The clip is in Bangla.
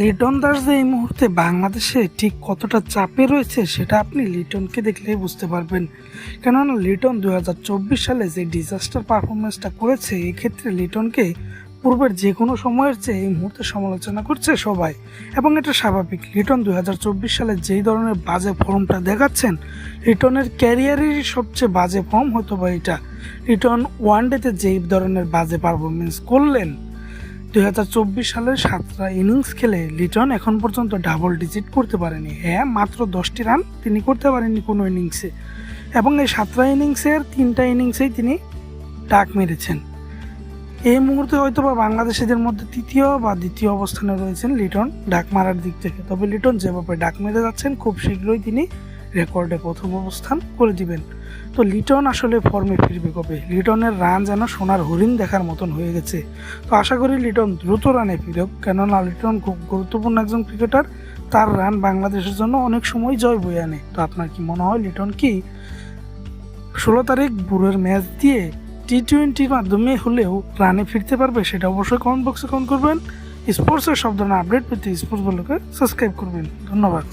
লিটন দাস যে এই মুহূর্তে বাংলাদেশে ঠিক কতটা চাপে রয়েছে, সেটা আপনি লিটনকে দেখলেই বুঝতে পারবেন। কেননা লিটন দু হাজার চব্বিশ সালে যে ডিজাস্টার পারফরমেন্সটা করেছে, এক্ষেত্রে লিটনকে পূর্বের যে কোনো সময়ের চেয়ে এই মুহূর্তে সমালোচনা করছে সবাই। এবং এটা স্বাভাবিক, লিটন দু হাজার চব্বিশ সালে যেই ধরনের বাজে ফর্মটা দেখাচ্ছেন, লিটনের ক্যারিয়ারেরই সবচেয়ে বাজে ফর্ম হতো বা এটা। লিটন ওয়ান ডেতে যেই ধরনের বাজে পারফরমেন্স করলেন দুই হাজার চব্বিশ সালের সাতটা ইনিংস খেলে লিটন এখন পর্যন্ত ডাবল ডিজিট করতে পারেনি। হ্যাঁ মাত্র দশটি রান তিনি করতে পারেননি কোনো ইনিংসে। এবং এই সাতটা ইনিংসের তিনটা ইনিংসেই তিনি ডাক মেরেছেন। এই মুহূর্তে হয়তো বা বাংলাদেশিদের মধ্যে তৃতীয় বা দ্বিতীয় অবস্থানে রয়েছেন লিটন ডাক মারার দিক থেকে। তবে লিটন যেভাবে ডাক মেরে যাচ্ছেন, খুব শীঘ্রই তিনি রেকর্ডে প্রথম অবস্থান করে দিবেন। তো লিটন আসলে ফর্মে ফিরবে কবে? লিটনের রান যেন সোনার হরিণ দেখার মতন হয়ে গেছে। তো আশা করি লিটন দ্রুত রানে ফিরুক। কেননা লিটন খুব গুরুত্বপূর্ণ একজন ক্রিকেটার তার রান বাংলাদেশের জন্য অনেক সময় জয় বয়ে আনে। তো আপনার কি মনে হয় লিটন কি? ষোলো তারিখ বুড়ের ম্যাচ দিয়ে টি টোয়েন্টির মাধ্যমে হলেও রানে ফিরতে পারবে সেটা অবশ্যই কমেন্ট বক্সে কমেন্ট করবেন। স্পোর্টসের সব ধরনের আপডেট পেতে স্পোর্টস বলকে সাবস্ক্রাইব করবেন। ধন্যবাদ।